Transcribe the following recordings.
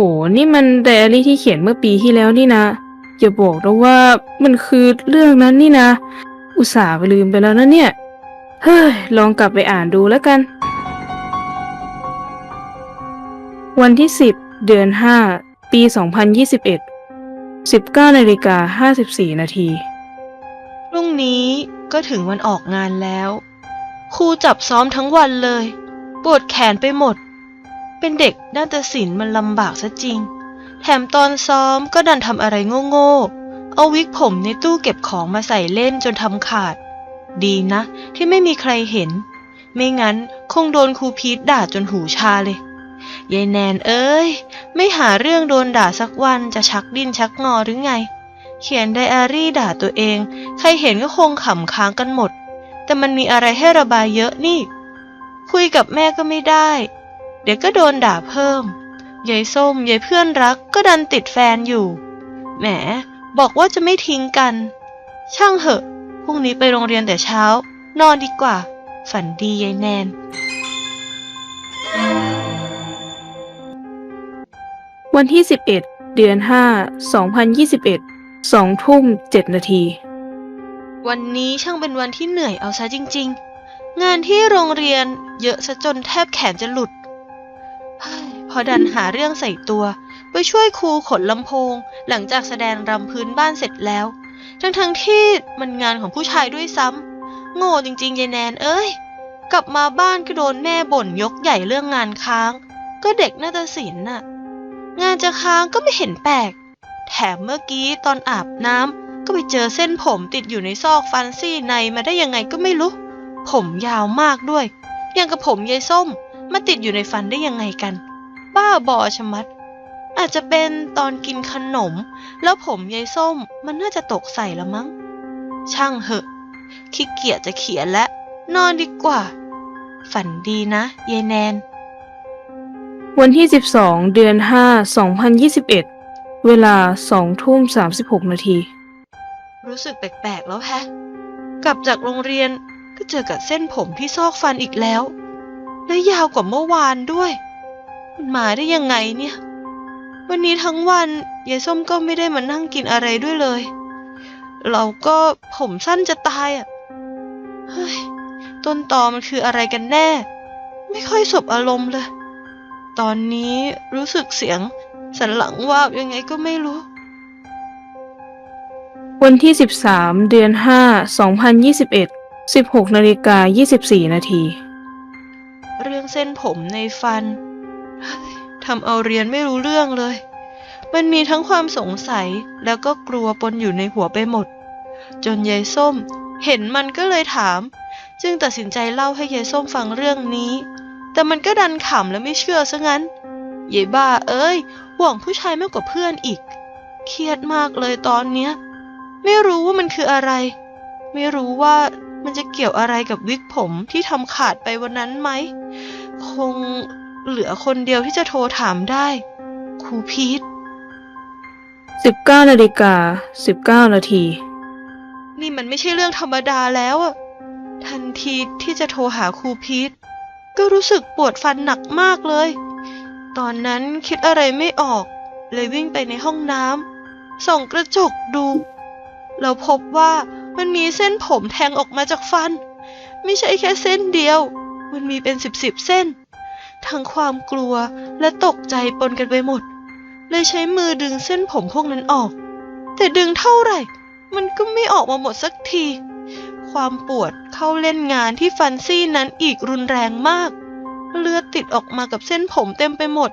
โอ้นี่มันไดอารี่ที่เขียนเมื่อปีที่แล้วนี่นะอย่าบอกนะว่ามันคือเรื่องนั้นนี่นะ อุตส่าห์ไปลืมไปแล้วนะเนี่ย เฮ้ย ลองกลับไปอ่านดูแล้วกัน วันที่ 10 เดือน 5 ปี 2021 19นาฬิกา54 นาทีพรุ่งนี้ก็ถึงวันออกงานแล้ว ครูจับซ้อมทั้งวันเลย ปวดแขนไปหมด เป็นเด็กนาฏศิลป์มันลำบากซะจริง แถมตอนซ้อมก็ดันทำอะไรโง่ๆ เอาวิกผมในตู้เก็บของมาใส่เล่นจนทำขาด ดีนะ ที่ไม่มีใครเห็น ไม่งั้นคงโดนครูพีทด่าจนหูชาเลยยายแนนเอ้ย ไม่หาเรื่องโดนด่าสักวันจะชักดิ้นชักงอหรือไง เขียนไดอารี่ด่าตัวเอง ใครเห็นก็คงขำค้างกันหมด แต่มันมีอะไรให้ระบายเยอะนี่ คุยกับแม่ก็ไม่ได้ เดี๋ยวก็โดนด่าเพิ่มยายส้มยายเพื่อนรักก็ดันติดแฟนอยู่ แหม บอกว่าจะไม่ทิ้งกัน ช่างเหอะ พรุ่งนี้ไปโรงเรียนแต่เช้า นอนดีกว่า ฝันดียายแนน วันที่ 11 เดือน 5 2021 2ทุ่ม 7 นาที วันนี้ช่างเป็นวันที่เหนื่อยเอาซะจริง ๆ งานที่โรงเรียนเยอะซะจนแทบแขนจะหลุดเฮ้ย พอดันหาเรื่องใส่ตัว ไปช่วยครูขนลำโพง หลังจากแสดงรำพื้นบ้านเสร็จแล้ว ทั้งๆที่มันงานของผู้ชายด้วยซ้ำโง่จริงๆยายแนนเอ้ย กลับมาบ้านก็โดนแม่บ่นยกใหญ่เรื่องงานค้าง ก็เด็กน่าฏศิลน่ะ งานจะค้างก็ไม่เห็นแปลก แถมเมื่อกี้ตอนอาบน้ำก็ไปเจอเส้นผมติดอยู่ในซอกฟันซี่ในมาได้ยังไงก็ไม่รู้ ผมยาวมากด้วยอย่างกับผมยายส้ม มาติดอยู่ในฟันได้ยังไงกัน บ้าบอชะมัด อาจจะเป็นตอนกินขนม แล้วผมยายส้มมันน่าจะตกใส่ละมั้ง ช่างเหอะขี้เกียจจะเขียนและ นอนดีกว่า ฝันดีนะยายแนน วันที่ 12 เดือน 5 2021 เวลา2ทุ่ม36 นาที รู้สึกแปลกๆแล้วแฮะ กลับจากโรงเรียนก็เจอกับเส้นผมที่ซอกฟันอีกแล้ว และยาวกว่าเมื่อวานด้วย มันมาได้ยังไงเนี่ย วันนี้ทั้งวันยายส้มก็ไม่ได้มานั่งกินอะไรด้วยเลย เราก็ผมสั้นจะตายอะ เฮ้ย ต้นตอมันคืออะไรกันแน่ ไม่ค่อยสบอารมณ์เลย ตอนนี้รู้สึกเสียงสันหลังว่าบยังไงก็ไม่รู้ วันที่ 13 เดือน 5 2021 16นาฬิกา24 นาที เส้นผมในฟันทำเอาเรียนไม่รู้เรื่องเลย มันมีทั้งความสงสัยแล้วก็กลัวปนอยู่ในหัวไปหมด จนยายส้ม เห็นมันก็เลยถาม จึงตัดสินใจเล่าให้ยายส้มฟังเรื่องนี้ แต่มันก็ดันขำและไม่เชื่อซะงั้นยายบ้าเอ้ยห่วงผู้ชายมากกว่าเพื่อนอีก เครียดมากเลยตอนเนี้ย ไม่รู้ว่ามันคืออะไร ไม่รู้ว่ามันจะเกี่ยวอะไรกับวิกผมที่ทำขาดไปวันนั้นไหม คงเหลือคนเดียวที่จะโทรถามได้ ครูพีท19นาฬิกา19นาที นี่มันไม่ใช่เรื่องธรรมดาแล้วอะทันทีที่จะโทรหาครูพีทก็รู้สึกปวดฟันหนักมากเลย ตอนนั้นคิดอะไรไม่ออก เลยวิ่งไปในห้องน้ำส่องกระจกดูแล้วพบว่ามันมีเส้นผมแทงออกมาจากฟัน ไม่ใช่แค่เส้นเดียว มันมีเป็นสิบสิบเส้น ทั้งความกลัวและตกใจปนกันไปหมด เลยใช้มือดึงเส้นผมพวกนั้นออก แต่ดึงเท่าไหร่ มันก็ไม่ออกมาหมดสักที ความปวดเข้าเล่นงานที่ฟันซี่นั้นอีกรุนแรงมาก เลือดติดออกมากับเส้นผมเต็มไปหมด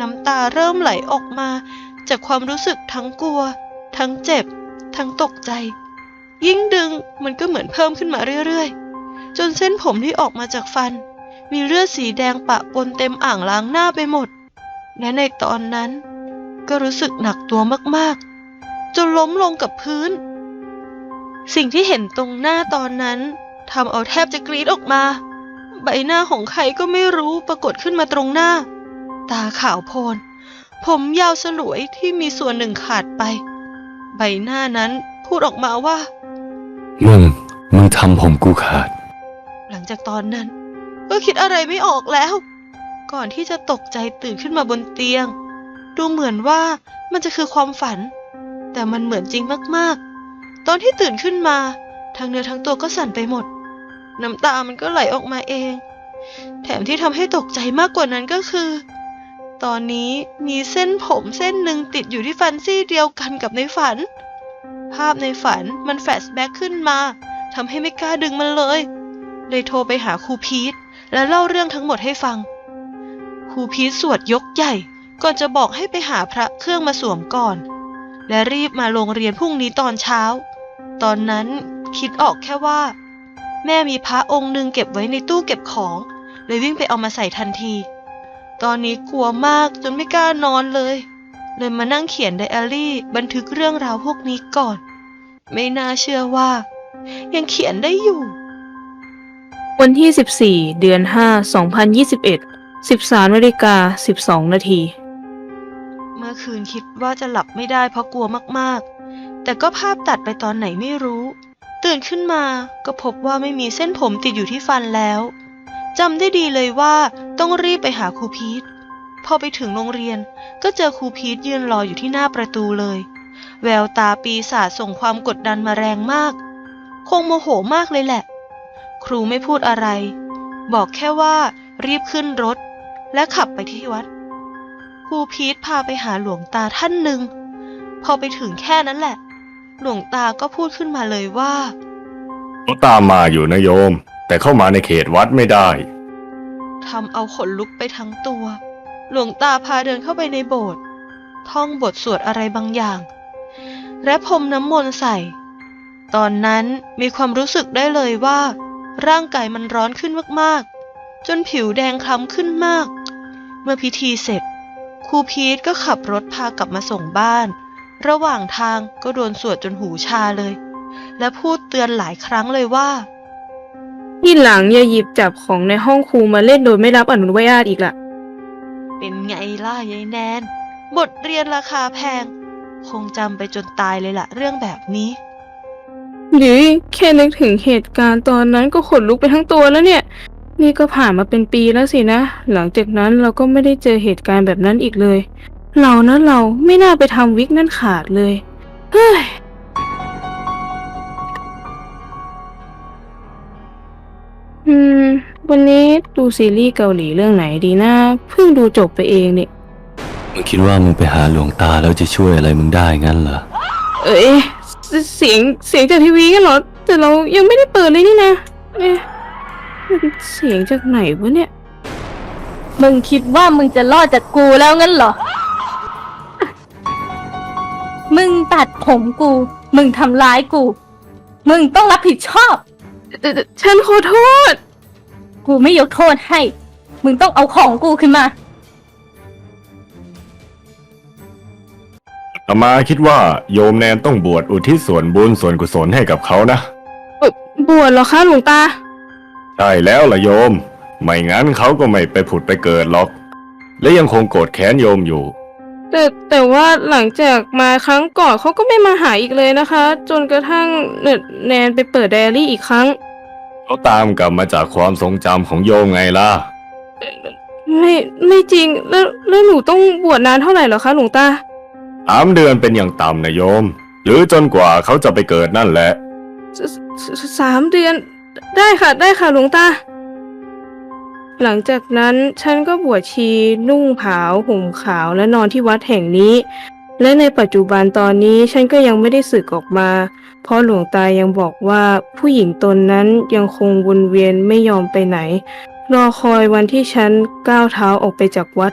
น้ำตาเริ่มไหลออกมาจากความรู้สึกทั้งกลัว ทั้งเจ็บ ทั้งตกใจ ยิ่งดึงมันก็เหมือนเพิ่มขึ้นมาเรื่อยๆ จนเส้นผมที่ออกมาจากฟัน มีเลือดสีแดงปะปนเต็มอ่างล้างหน้าไปหมด และในตอนนั้น ก็รู้สึกหนักตัวมากๆ จนล้มลงกับพื้น สิ่งที่เห็นตรงหน้าตอนนั้นทำเอาแทบจะกรีดออกมา ใบหน้าของใครก็ไม่รู้ปรากฏขึ้นมาตรงหน้า ตาขาวโพลนผมยาวสลวยที่มีส่วนหนึ่งขาดไป ใบหน้านั้นพูดออกมาว่า มึง มึงทำผมกูขาด หลังจากตอนนั้น ก็คิดอะไรไม่ออกแล้ว ก่อนที่จะตกใจตื่นขึ้นมาบนเตียง ดูเหมือนว่ามันจะคือความฝัน แต่มันเหมือนจริงมากๆ ตอนที่ตื่นขึ้นมาทั้งเนื้อทั้งตัวก็สั่นไปหมด น้ำตามันก็ไหลออกมาเอง แถมที่ทำให้ตกใจมากกว่านั้นก็คือ ตอนนี้มีเส้นผมเส้นหนึ่งติดอยู่ที่ฟันซี่เดียวกันกับในฝัน ภาพในฝันมันแฟลชแบ็กขึ้นมาทำให้ไม่กล้าดึงมันเลย เลยโทรไปหาครูพีท และเล่าเรื่องทั้งหมดให้ฟังครูพีทสวดยกใหญ่ ก่อนจะบอกให้ไปหาพระเครื่องมาสวมก่อน และรีบมาโรงเรียนพรุ่งนี้ตอนเช้า ตอนนั้นคิดออกแค่ว่า แม่มีพระองค์หนึ่งเก็บไว้ในตู้เก็บของเลยวิ่งไปเอามาใส่ทันที ตอนนี้กลัวมากจนไม่กล้านอนเลย เลยมานั่งเขียนไดอารี่บันทึกเรื่องราวพวกนี้ก่อน ไม่น่าเชื่อว่า ยังเขียนได้อยู่ วันที่ 14 เดือน 5 2021 13นาฬิกา12 นาที เมื่อคืนคิดว่าจะหลับไม่ได้เพราะกลัวมากๆ แต่ก็ภาพตัดไปตอนไหนไม่รู้ ตื่นขึ้นมาก็พบว่าไม่มีเส้นผมติดอยู่ที่ฟันแล้วจำได้ดีเลยว่าต้องรีบไปหาครูพีทพอไปถึงโรงเรียนก็เจอครูพีทยืนรออยู่ที่หน้าประตูเลย แววตาปีศาจส่งความกดดันมาแรงมาก คงโมโหมากเลยแหละ ครูไม่พูดอะไร บอกแค่ว่ารีบขึ้นรถ และขับไปที่วัดครูพีทพาไปหาหลวงตาท่านหนึ่ง พอไปถึงแค่นั้นแหละ หลวงตาก็พูดขึ้นมาเลยว่าเขาตามมาอยู่นะโยม แต่เข้ามาในเขตวัดไม่ได้ทำเอาขนลุกไปทั้งตัว หลวงตาพาเดินเข้าไปในโบสถ์ท่องบทสวดอะไรบางอย่าง และพรมน้ำมนต์ใส่ ตอนนั้นมีความรู้สึกได้เลยว่า ร่างกายมันร้อนขึ้นมากๆ จนผิวแดงคล้ำขึ้นมาก เมื่อพิธีเสร็จครูพีทก็ขับรถพากลับมาส่งบ้าน ระหว่างทางก็โดนสวดจนหูชาเลย และพูดเตือนหลายครั้งเลยว่า ที่หลังอย่าหยิบจับของในห้องครูมาเล่นโดยไม่รับอนุญาตอีกล่ะ เป็นไงล่ะยายแนน บทเรียนราคาแพง คงจำไปจนตายเลยล่ะเรื่องแบบนี้ หรือแค่นึกถึงเหตุการณ์ตอนนั้นก็ขนลุกไปทั้งตัวแล้วเนี่ย นี่ก็ผ่านมาเป็นปีแล้วสินะ หลังจากนั้นเราก็ไม่ได้เจอเหตุการณ์แบบนั้นอีกเลย เรานะเราไม่น่าไปทำวิกนั่นขาดเลย เฮ้ยอืม วันนี้ดูซีรีส์เกาหลีเรื่องไหนดีนะเพิ่งดูจบไปเองนี่มึงคิดว่ามึงไปหาหลวงตาแล้วจะช่วยอะไรมึงได้งั้นเหรอ เอ้ย เสเสียงเสียงจากทีวีกันเหรอ แต่เรายังไม่ได้เปิดเลยนี่นะเอ๊ะมันเสียงจากไหนวะเนี่ย มึงคิดว่ามึงจะรอดจากกูแล้วงั้นเหรอ มึงตัดผมกู มึงทำร้ายกู มึงต้องรับผิดชอบ เอ่อฉันขอโทษ กูไม่ยกโทษให้ มึงต้องเอาของกูขึ้นมา อามาคิดว่าโยมแนนต้องบวชอุทิศส่วนบุญส่วนกุศลให้กับเขานะ บวชเหรอคะหลวงตา ใช่แล้วล่ะโยม ไม่งั้นเขาก็ไม่ไปผุดไปเกิดหรอก และยังคงโกรธแค้นโยมอยู่ แต่แต่ว่าหลังจากมาครั้งก่อนเขาก็ไม่มาหาอีกเลยนะคะ จนกระทั่งเนตแนนไปเปิดไดอารี่อีกครั้งเขาตามกลับมาจากความทรงจำของโยมไงล่ะ ไม่ไม่จริงแล้วแล้วหนูต้องบวชนานเท่าไหร่เหรอคะหลวงตา สามเดือนเป็นอย่างต่ำนะโยม หรือจนกว่าเขาจะไปเกิดนั่นแหละ สสสามเดือน ได้ค่ะ ได้ค่ะหลวงตา หลังจากนั้นฉันก็บวชชีนุ่งขาวห่มขาวและนอนที่วัดแห่งนี้ และในปัจจุบันตอนนี้ฉันก็ยังไม่ได้สึกออกมา เพราะหลวงตายังบอกว่าผู้หญิงตนนั้นยังคงวนเวียนไม่ยอมไปไหน รอคอยวันที่ฉันก้าวเท้าออกไปจากวัด